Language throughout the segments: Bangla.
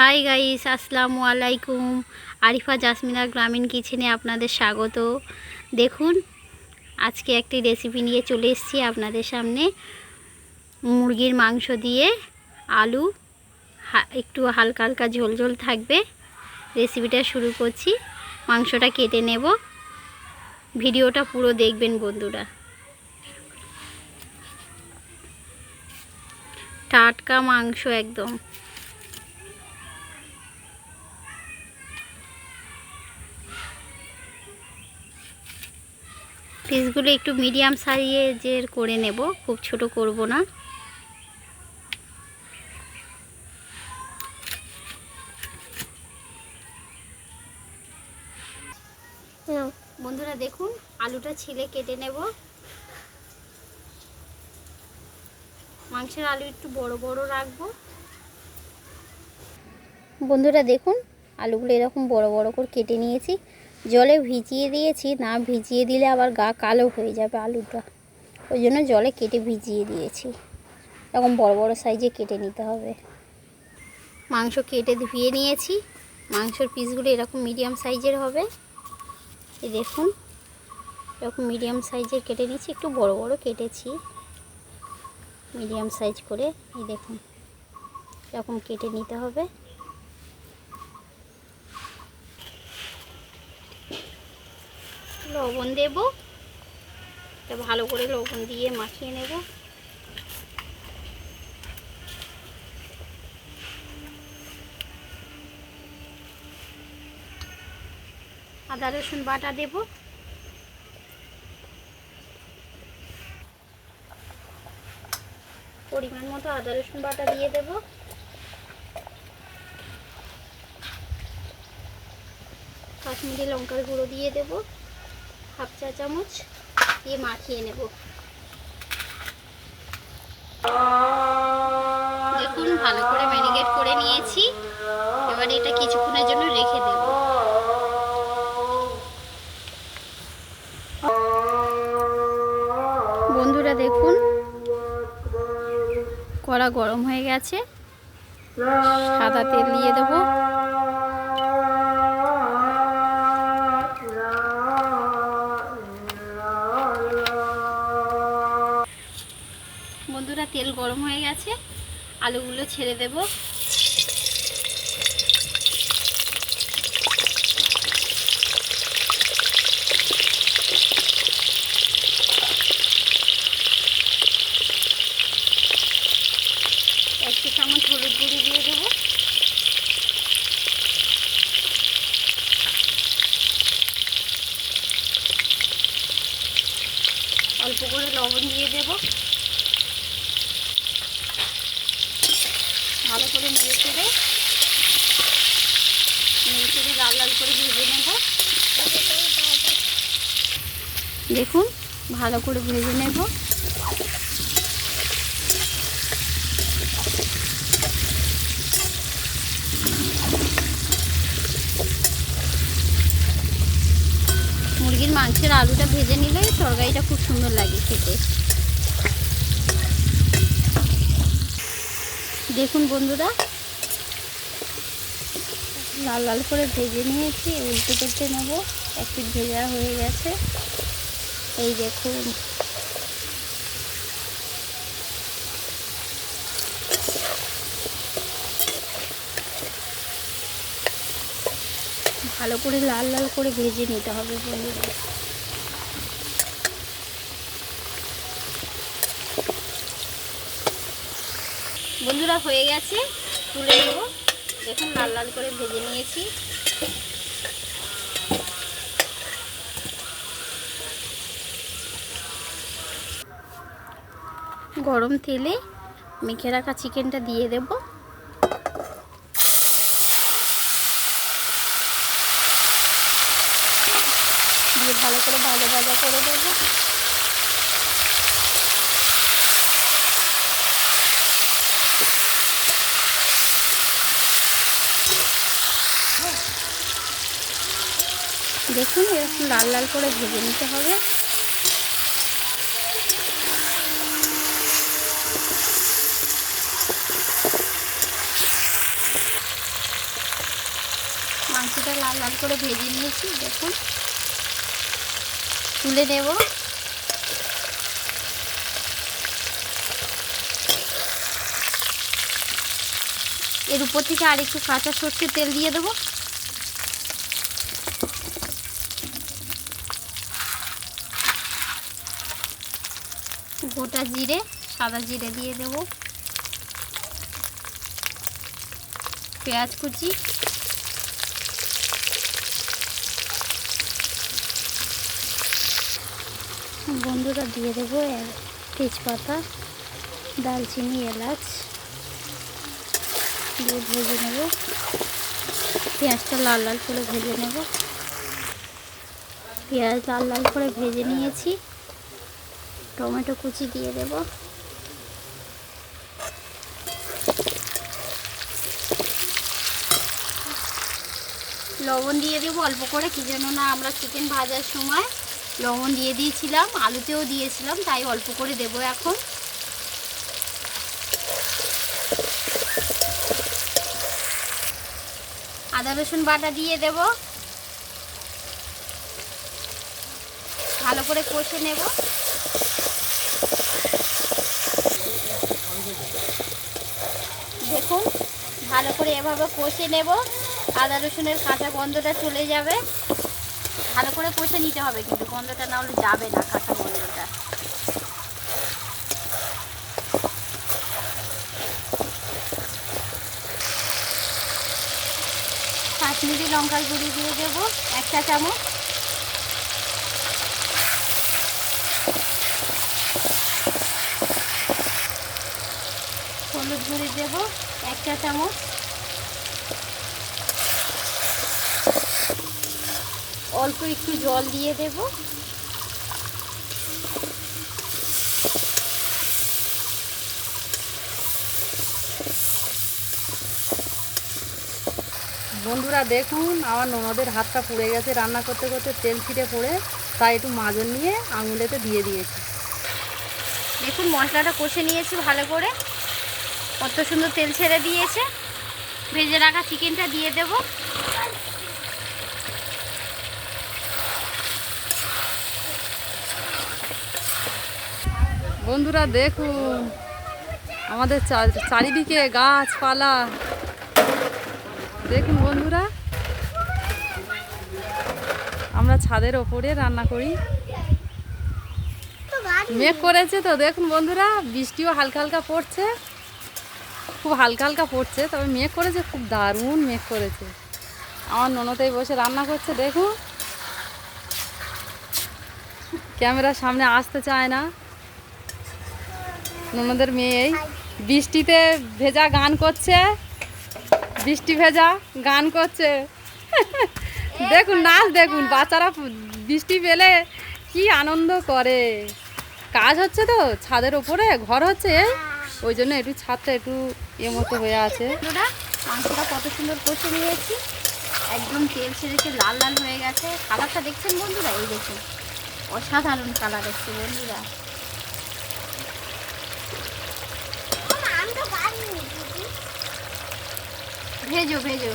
হাই গাইস আসসালামু আলাইকুম। আরিফা জাসমিনা গ্রামীণ কিচেনে আপনাদের স্বাগত। দেখুন, আজকে একটি রেসিপি নিয়ে চলে এসেছি আপনাদের সামনে। মুরগির মাংস দিয়ে আলু একটু হালকা হালকা ঝোল ঝোল থাকবে। রেসিপিটা শুরু করছি। মাংসটা কেটে নেব। ভিডিওটা পুরো দেখবেন বন্ধুরা। টাটকা মাংস একদম। পিসগুলো একটু মিডিয়াম সাইজের করে নেব, খুব ছোট করব না। বন্ধুরা দেখুন, আলুটা ছিলে কেটে নেব। মাংসের আলু একটু বড় বড় রাখব। বন্ধুরা দেখুন, আলুগুলো এরকম বড় বড় করে কেটে নিয়েছি। জলে ভিজিয়ে দিয়েছি, না ভিজিয়ে দিলে আবার গা কালো হয়ে যাবে আলুটা। ওই জন্য জলে কেটে ভিজিয়ে দিয়েছি। এরকম বড় বড় সাইজে কেটে নিতে হবে। মাংস কেটে ধুয়ে নিয়েছি। মাংসের পিসগুলো এরকম মিডিয়াম সাইজের হবে। এই দেখুন, এরকম মিডিয়াম সাইজের কেটে নিয়েছি। একটু বড় বড় কেটেছি। মিডিয়াম সাইজ করে, এই দেখুন, এরকম কেটে নিতে হবে। লবণ দেব। ভালো করে লবণ দিয়ে মাখিয়ে নেব। আদা, রসুন বাটা দেব। পরিমাণ মতো আদা, রসুন বাটা দিয়ে দেব। কাশ্মীরি লঙ্কার গুঁড়ো দিয়ে দেব। হাফ চা চামচ দিয়ে মাখিয়ে নেব। দেখুন, ভালো করে ম্যারিনেট করে নিয়েছি। এবার এটা কিছুক্ষণের জন্য রেখে দেব। বন্ধুরা, দেখুন, কড়া গরম হয়ে গেছে। সাদা তেল দিয়ে দেবো। তেল গরম হয়ে গেছে, আলুগুলো ছেড়ে দেব। হলুদ গুঁড়ি দিয়ে দেবো। অল্প করে লবণ দিয়ে দেবো। ভালো করে নেড়ে চেড়ে, নেড়ে লাল লাল করে ভেজে নেব। দেখুন, ভালো করে ভেজে নেব। মুরগির মাংসের আলুটা ভেজে নিলে তরকারিটা খুব সুন্দর লাগে খেতে। দেখুন বন্ধুরা। লাল লাল করে ভেজে নিয়েছি, উল্টে পাল্টে নেব। এক ভেজা হয়ে গেছে। এই দেখুন। ভালো করে লাল লাল করে ভেজে নিতে হবে বন্ধুরা। বন্ধুরা হয়ে গেছে। তুলে নেব। দেখুন, লাল লাল করে ভেজে নিয়েছি। গরম তেলে মেখে রাখা চিকেনটা দিয়ে দেব। দিয়ে ভালো করে ভাজা ভাজা করে দেবো। দেখুন, এরকম লাল লাল করে ভেজে নিতে হবে। মাংসটা লাল লাল করে ভেজে নিয়েছি, দেখুন। তুলে নেব। এর উপর থেকে আর একটু কাঁচা সর্ষের তেল দিয়ে দেবো। গোটা জিরে, সাদা জিরে দিয়ে দেব। পেঁয়াজ কুচি। বন্ধুরা, দিয়ে দেবো তেজপাতা দালচিনি এলাচ। দিয়ে ভেজে নেব। পেঁয়াজটা লাল লাল করে ভেজে নেব। পেঁয়াজ লাল লাল করে ভেজে নিয়েছি। টমেটো কুচি দিয়ে দেব। লবণ দিয়ে দেবো অল্প করে, কি যেন না আমরা চিকেন ভাজার সময় লবণ দিয়ে দিয়েছিলাম, আলুতেও দিয়েছিলাম, তাই অল্প করে দেব এখন। আদা, রসুন বাটা দিয়ে দেব। ভালো করে কষে নেব। দেখুন, ভালো করে এভাবে কষে নেব। আদা রসুনের কাঁচা গন্ধটা চলে যাবে। ভালো করে কষে নিতে হবে কিন্তু, গন্ধটা না হলে যাবে না কাঁচা গন্ধটা। কাশ্মীরি লঙ্কার গুঁড়ি দিয়ে দেবো এক চা চামচ। হলুদ গুঁড়ি দেবো এক চা চামচ। অল্প একটু জল দিয়ে দেব। বন্ধুরা দেখুন, আমার ননদের হাতটা পুড়ে গেছে, রান্না করতে করতে তেল ছিটে পড়ে, তাই একটু মাজন নিয়ে আঙুলেতে দিয়ে দিয়েছি। দেখুন, মশলাটা কষে নিয়েছি ভালো করে। কত সুন্দর তেল ছেড়ে দিয়েছে। ভেজে রাখা চিকেনটা দিয়ে দেব। বন্ধুরা, দেখুন, আমাদের চারিদিকে গাছপালা। দেখুন বন্ধুরা, আমরা ছাদের ওপরে রান্না করি। মেঘ করেছে তো, দেখুন বন্ধুরা, বৃষ্টিও হালকা হালকা পড়ছে। খুব হালকা হালকা পড়ছে, তবে মেঘ করেছে, খুব দারুণ মেঘ করেছে। আমার ননদেই বসে রান্না করছে দেখুন ক্যামেরার সামনে আসতে চায় না। ননদের মেয়ে বৃষ্টিতে ভেজা গান করছে। বৃষ্টি ভেজা গান করছে। দেখুন, নাচ দেখুন, বাচ্চারা বৃষ্টি পেলে কি আনন্দ করে। কাজ হচ্ছে তো, ছাদের ওপরে, ঘর হচ্ছে, ওই জন্য একটু ছাদটা একটু এ মতো হয়ে আছে। মাংসটা কত সুন্দর কষে নিয়েছি। একদম তেল ছেড়েছে লাল লাল হয়ে গেছে। কালারটা দেখছেন বন্ধুরা? এই দেখুন। অসাধারণ কালার এসছে বন্ধুরা। ভেজো ভেজো।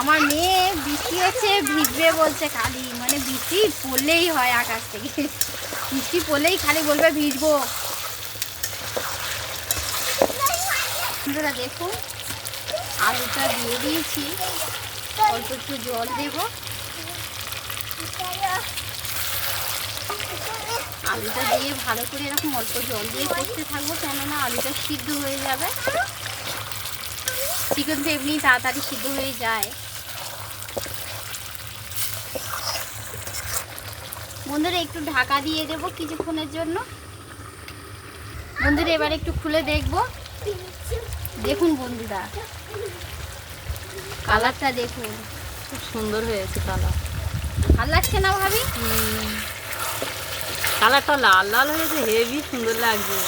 আমার মেয়ে বৃষ্টি হচ্ছে, ভিজবে বলছে খালি। মানে বৃষ্টি পড়লেই হয় আকাশ থেকে। বৃষ্টি পড়লেই খালি বলবে, ভিজবো। বন্ধুরা দেখুন আলুটা দিয়ে দিয়েছি। অল্প একটু জল দেব। আলুটা দিয়ে ভালো করে এরকম অল্প জল দিয়ে করতে থাকব, কেননা আলুটা সিদ্ধ হয়ে যাবে। চিকেন তো এমনি তাড়াতাড়ি সিদ্ধ হয়ে যায়। বন্ধুরা একটু ঢাকা দিয়ে দেব কিছুক্ষণের জন্য। বন্ধুরা এবার একটু খুলে দেখব। দেখুন বন্ধুরা। কালারটা দেখুন। খুব সুন্দর হয়েছে কালার। ভালো লাগছে না ভাবি? কালারটা লাল লাল হয়েছে হেভি সুন্দর লাগছে।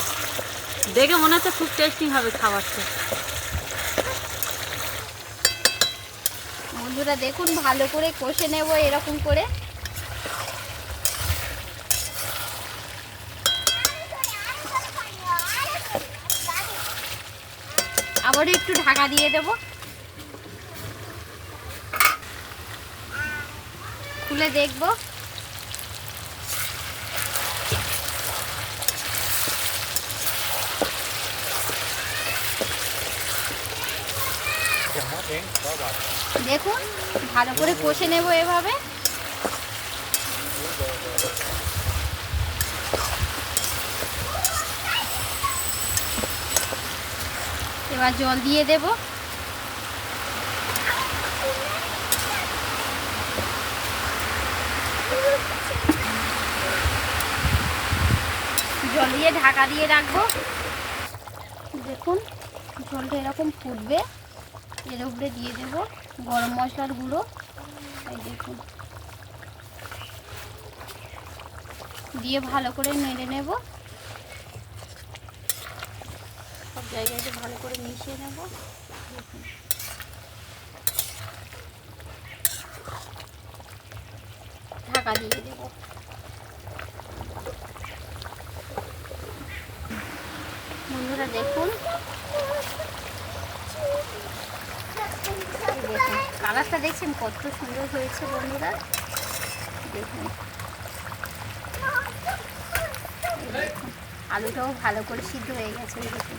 দেখে মনে হচ্ছে খুব টেস্টি হবে খাবারটা। বন্ধুরা দেখুন ভালো করে কষে নেব এরকম করে। ওটা একটু ঢাকা দিয়ে দেব। খুলে দেখব। দেখুন ভালো করে কষে নেব এভাবে। এবার জল দিয়ে দেব। জল দিয়ে ঢাকা দিয়ে রাখব। দেখুন, জলটা এরকম ফুটবে। এর উপরে দিয়ে দেব গরম মশলার গুঁড়ো। এই দেখুন। দিয়ে ভালো করে নেড়ে নেব। সব জায়গায় ভালো করে মিশিয়ে নেব। ঢাকা দিয়ে দেব। বন্ধুরা দেখুন। কালারটা দেখছেন কত সুন্দর হয়েছে বন্ধুরা। দেখুন। আলুটাও ভালো করে সিদ্ধ হয়ে গেছে দেখুন।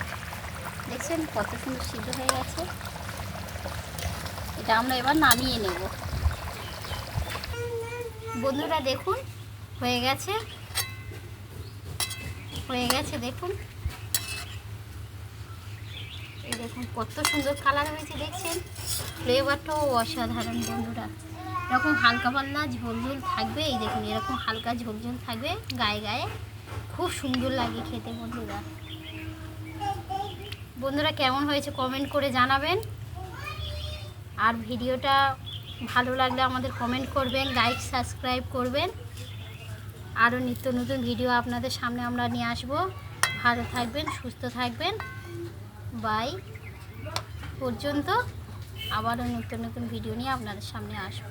দেখছেন কত সুন্দর সিদ্ধ হয়ে গেছে? এটা আমরা এবার নামিয়ে নেব। বন্ধুরা, দেখুন, হয়ে গেছে। হয়ে গেছে, দেখুন। এই দেখুন, কত সুন্দর কালার হয়েছে, দেখছেন? ফ্লেভারটাও অসাধারণ, বন্ধুরা। এরকম হালকা পাল্লা ঝোল ঝোল থাকবে, এই দেখুন, এরকম হালকা ঝোল ঝোল থাকবে, গায়ে গায়ে। খুব সুন্দর লাগে খেতে, বন্ধুরা। বন্ধুরা কেমন হয়েছে কমেন্ট করে জানাবেন। আর ভিডিওটা ভালো লাগলে আমাদের কমেন্ট করবেন লাইক সাবস্ক্রাইব করবেন। আরও নিত্য নতুন ভিডিও আপনাদের সামনে আমরা নিয়ে আসব। ভালো থাকবেন, সুস্থ থাকবেন। বাই পর্যন্ত আবারও নতুন নতুন ভিডিও নিয়ে আপনাদের সামনে আসব।